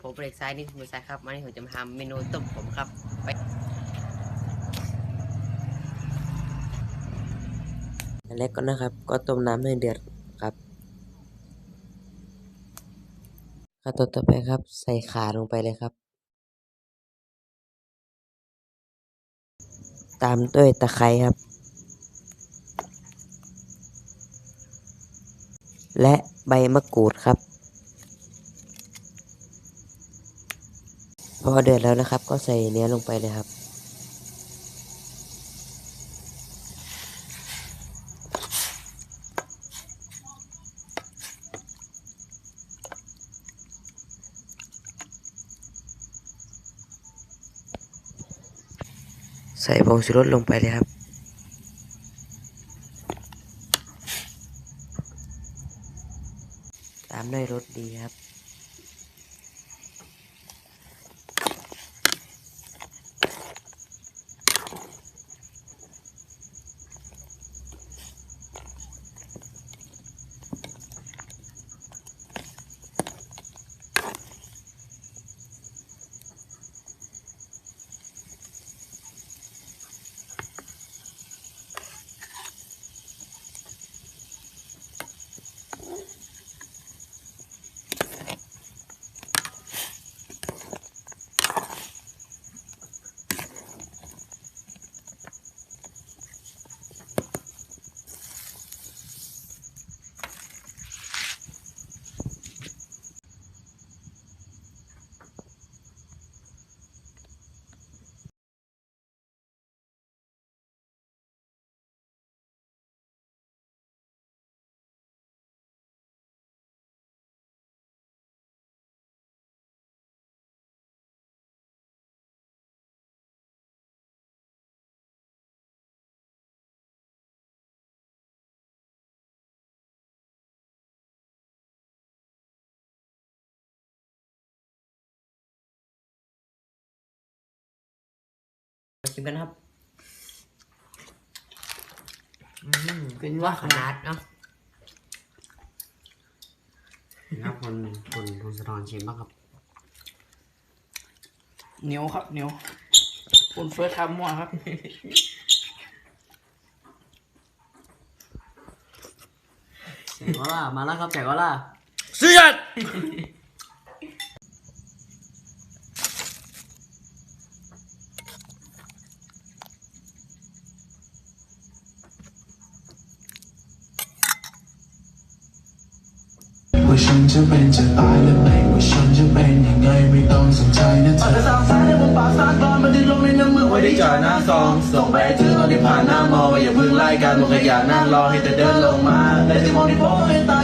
ผมเบรกซ้ายนี่มือซ้ายครับวันนี้ผมจะมาทำเมนูต้มผมครับไปอันแรกก็นะครับ ก็ต้มน้ำให้เดือดครับขั้นตอนต่อไปครับ ใส่ขาลงไปเลยครับ ตามด้วยตะไคร้ครับ และใบมะกรูดครับ พอเดือดแล้วนะครับ ก็ใส่เนื้อลงไปเลยครับ ใส่ผงชูรสลงไปเลยครับตามด้วยรสดีครับ ชิมกันนะครับอืมเป็นว่าขนาดเนาะครับคนคนคนสะท้อนชิมบ้างครับเหนียวครับเหนียวคุณเฟิร์สทำมั่วครับแจกก็ล่ามาแล้วครับแจกก็ล่าเสียด ฉันจะเป็นจะตายหรือไม่ว่าฉันจะเป็นยังไงไม่ต้องสนใจนะเธอสาวสายในวงป่าสากลมันดิ้นรนในน้ำมือไว้ที่จอหน้าซองส่งไปถึงตอนที่ผ่านหน้ามองว่าอย่าเพิ่งไล่กันมันขยะนั่งรอให้แต่เดินลงมาและที่มองที่พบเห็นตา